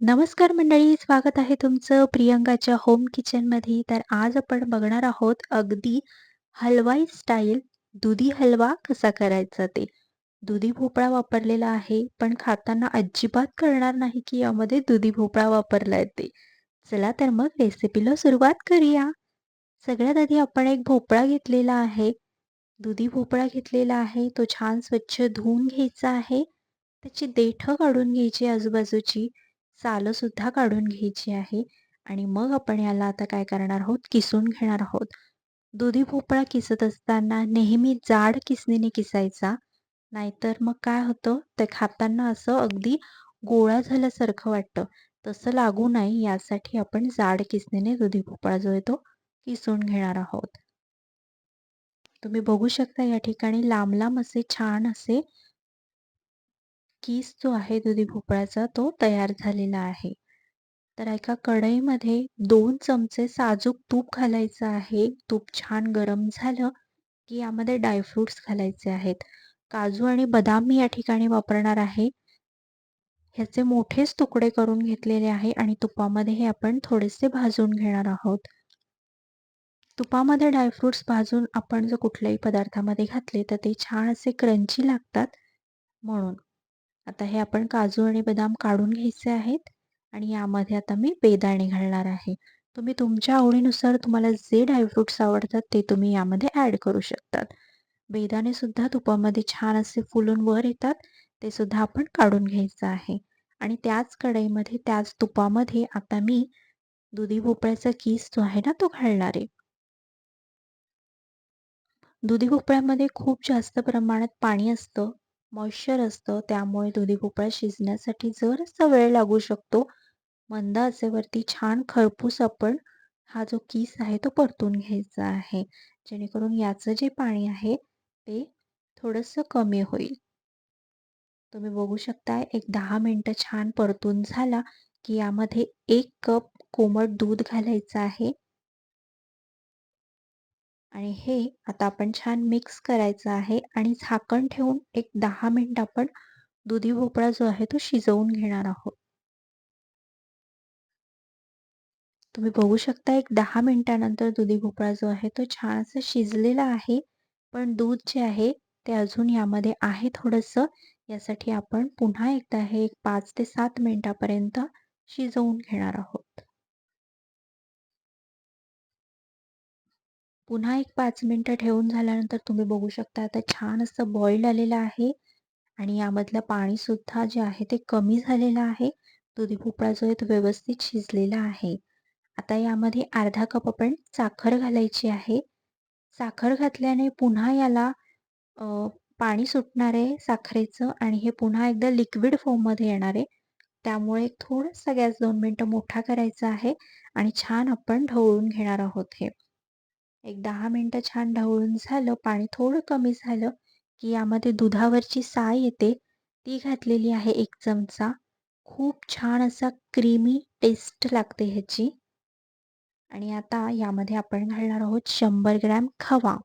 नमस्कार मंडळी, स्वागत आहे तुमचं प्रियंकाच्या होम किचनमध्ये. तर आज आपण बघणार आहोत अगदी हलवाई स्टाईल दुधी हलवा कसा करायचा ते. दुधी भोपळा वापरलेला आहे, पण खाताना अजिबात कळणार नाही की यामध्ये दुधी भोपळा वापरला आहे ते. चला तर मग रेसिपीला सुरुवात करूया. सगळ्यात आधी आपण एक भोपळा घेतलेला आहे. दुधी भोपळा घेतलेला आहे. तो छान स्वच्छ धुवून घ्यायचा आहे. त्याची देठं काढून घ्यायची आजूबाजूची. सालंसुद्धा काढून घ्यायची आहे आणि मग आपण याला आता काय करणार आहोत किसून घेणार आहोत. दुधी भोपळा किसत असताना नेहमी जाड किसणीने किसायचा. नाहीतर मग काय होतं ते खाताना असं अगदी गोळा झाल्यासारखं वाटतं. तसं लागू नये यासाठी आपण जाड किसणीने दुधी भोपळा जो आहे तो किसून घेणार आहोत. तुम्ही बघू शकता या ठिकाणी लांब लांब असे छान असे किस जो आहे दुधी भोपळ्याचा तो तयार झालेला आहे. तर एका कढईमध्ये दोन चमचे साजूक तूप घालायचं आहे. तूप छान गरम झालं की यामध्ये ड्रायफ्रुट्स घालायचे आहेत. काजू आणि बदाम मी या ठिकाणी वापरणार आहे. ह्याचे मोठेच तुकडे करून घेतलेले आहे आणि तुपामध्ये हे आपण थोडेसे भाजून घेणार आहोत. तुपामध्ये ड्रायफ्रुट्स भाजून आपण जर कुठल्याही पदार्थामध्ये घातले तर ते छान असे क्रंची लागतात म्हणून. आता हे आपण काजू आणि बदाम काढून घ्यायचे आहेत आणि यामध्ये आता मी बेदाणे घालणार आहे. तुम्ही तुमच्या आवडीनुसार तुम्हाला जे ड्रायफ्रुट्स आवडतात ते तुम्ही यामध्ये ॲड करू शकतात. बेदाणे सुद्धा तुपामध्ये छान असे फुलून वर येतात ते सुद्धा आपण काढून घ्यायचं आहे आणि त्याच कढईमध्ये त्याच तुपामध्ये आता मी दुधी भोपळ्याचा किस जो आहे ना तो घालणार आहे. दुधी भोपळ्यामध्ये खूप जास्त प्रमाणात पाणी असतं मॉइश्चर असतं त्यामुळे दुधी भोपळा शिजण्यासाठी जरासा वेळ लागू शकतो. मंद आचेवरती छान खरपूस आपण हा जो किस आहे तो परतून घ्यायचा आहे. जेणेकरून याचं जे पाणी आहे ते थोडंसं कमी होईल. तुम्ही बघू शकता एक दहा मिनटं छान परतून झाला की यामध्ये एक कप कोमट दूध घालायचं आहे. आणि हे आता आपण छान मिक्स करायचं आहे आणि झाकण ठेवून एक दहा मिनिट आपण दुधी भोपळा जो आहे तो शिजवून घेणार आहोत. तुम्ही बघू शकता एक दहा मिनिटानंतर दुधी भोपळा जो आहे तो छान असं शिजलेला आहे. पण दूध जे आहे ते अजून यामध्ये आहे थोडंसं. यासाठी आपण पुन्हा एकदा हे एक पाच ते सात मिनिटापर्यंत शिजवून घेणार आहोत. पुन्हा एक पाच मिनटं ठेवून झाल्यानंतर तुम्ही बघू शकता आता छान असं बॉईल आलेलं आहे आणि यामधलं पाणीसुद्धा जे आहे ते कमी झालेलं आहे. दुधी भोपळा जो आहे तो व्यवस्थित शिजलेला आहे. आता यामध्ये अर्धा कप आपण साखर घालायची आहे. साखर घातल्याने पुन्हा याला पाणी सुटणार आहे साखरेचं आणि हे पुन्हा एकदा लिक्विड फॉर्ममध्ये येणार आहे. त्यामुळे थोडंसं गॅस दोन मिनटं मोठा करायचा आहे आणि छान आपण ढवळून घेणार आहोत हे. एक दहा मिनटं छान ढवळून झालं पाणी थोडं कमी झालं की यामध्ये दुधावरची साय येते. ती घातलेली आहे एक चमचा. खूप छान असा क्रीमी टेस्ट लागते ह्याची. आणि आता यामध्ये आपण घालणार आहोत शंभर ग्रॅम खवा.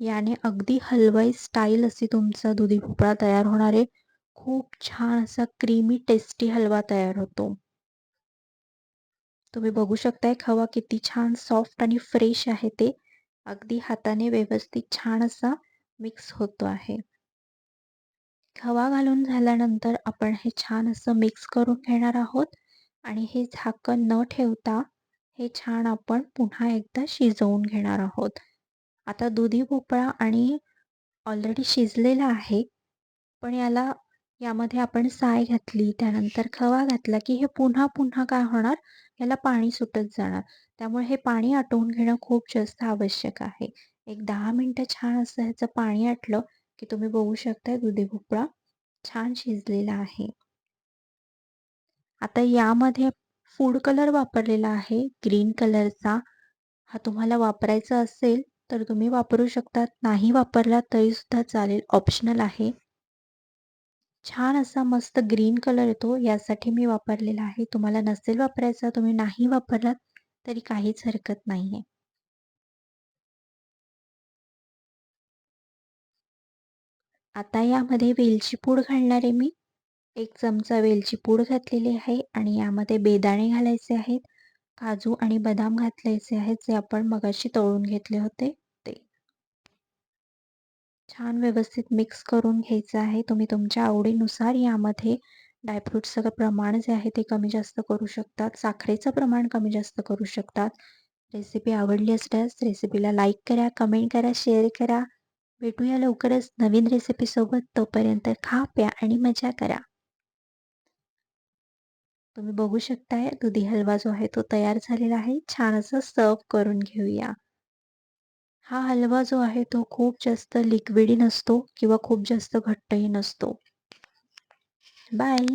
याने अगदी हलवाई स्टाईल अशी तुमचा दुधी भोपळा तयार होणार आहे. खूप छान असा क्रीमी टेस्टी हलवा तयार होतो. तुम्ही बघू शकताय खवा किती छान सॉफ्ट आणि फ्रेश आहे ते. अगदी हाताने व्यवस्थित छान असा मिक्स होतो आहे. खवा घालून झाल्यानंतर आपण हे छान असं मिक्स करून घेणार आहोत. आणि हे झाकण न ठेवता हे छान आपण पुन्हा एकदा शिजवून घेणार आहोत. आता दुधी भोपळा आणि ऑलरेडी शिजलेला आहे. पण याला यामध्ये आपण साय घातली त्यानंतर खवा घातला की हे पुन्हा पुन्हा काय होणार? याला पाणी सुटत जाणार. त्यामुळे हे पाणी आटवून घेणं खूप जास्त आवश्यक आहे. एक दहा मिनटं छान असं ह्याचं पाणी आटलं की तुम्ही बघू शकता दुधी भोपळा छान शिजलेला आहे. आता यामध्ये फूड कलर वापरलेला आहे. ग्रीन कलरचा हा तुम्हाला वापरायचा असेल तर तुम्ही वापरू शकता. नाही वापरला तरी सुद्धा चालेल. ऑप्शनल आहे. छान असा मस्त ग्रीन कलर येतो यासाठी मी वापरलेला आहे. तुम्हाला नसेल वापरायचा तुम्ही नाही वापरलात तरी काहीच हरकत नाही आहे आता यामध्ये वेलची पूड घालणार आहे मी. एक चमचा वेलची पूड घातलेली आहे आणि यामध्ये बेदाणे घालायचे आहेत काजू आणि बदाम घातलायचे आहेत जे आपण मगाशी तळून घेतले होते. छान व्यवस्थित मिक्स करून घ्यायचं आहे. तुम्ही तुमच्या आवडीनुसार यामध्ये ड्रायफ्रूट्सचं प्रमाण जे आहे ते कमी जास्त करू शकतात. साखरेचं प्रमाण कमी जास्त करू शकतात. रेसिपी आवडली असल्यास रेसिपीला लाईक करा कमेंट करा शेअर करा. भेटूया लवकरच नवीन रेसिपीसोबत तोपर्यंत खा प्या आणि मजा करा. तुम्ही बघू शकताय दुधी हलवा जो आहे तो तयार झालेला आहे. छान असं सर्व करून घेऊया. हा हलवा जो आहे तो खूप जास्त लिक्विडी नसतो किंवा खूप जास्त घट्टही नसतो. बाय